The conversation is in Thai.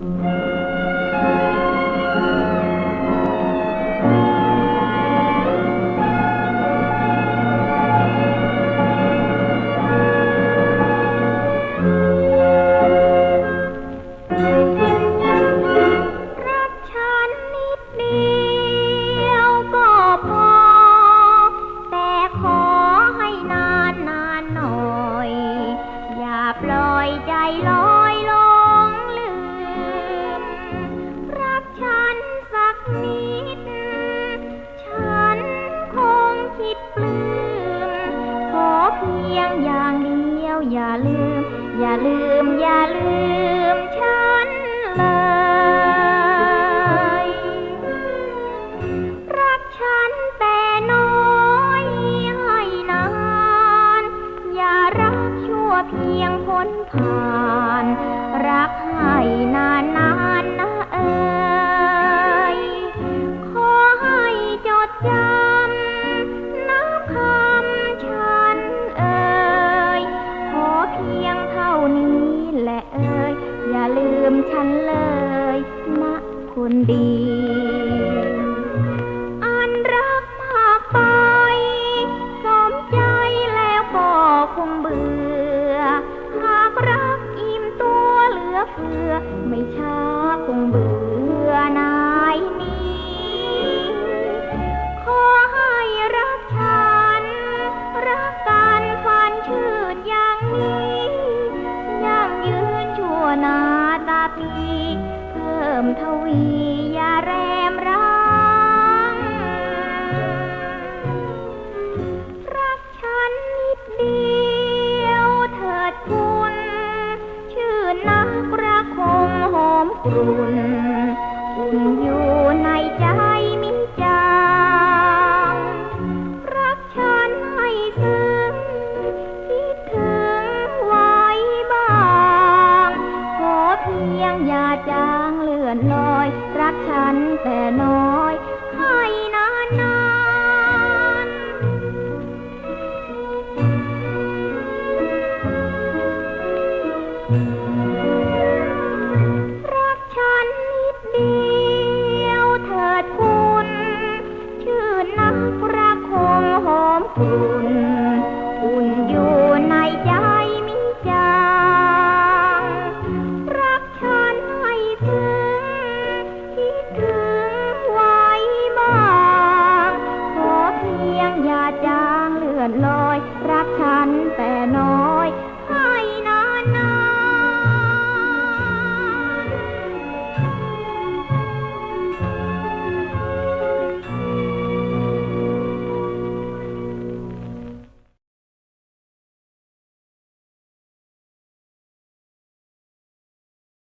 รั พียงอย่างเดียวอย่าลืม อย่าลืม อย่าลืมฉันเลย รักฉันแต่น้อยให้นาน อย่ารักชั่วเพียงพ้นผ่านันเลยนะคนดี อันรักมากไป สมใจแล้วก็คงเบื่อ หากรักอิ่มตัวเหลือเฟือ ไม่ช้าคงเบื่อนายนี้ ขอให้รักฉัน รักกันฟันชื่นอย่างนี้ ยั่งยืนชั่วนาตา ปี เพิ่มทวียาแรมร้างรักฉันนิดเดียวเถิดคุณ ชื่อนักระคมหอมกรุ่นอุ่น ค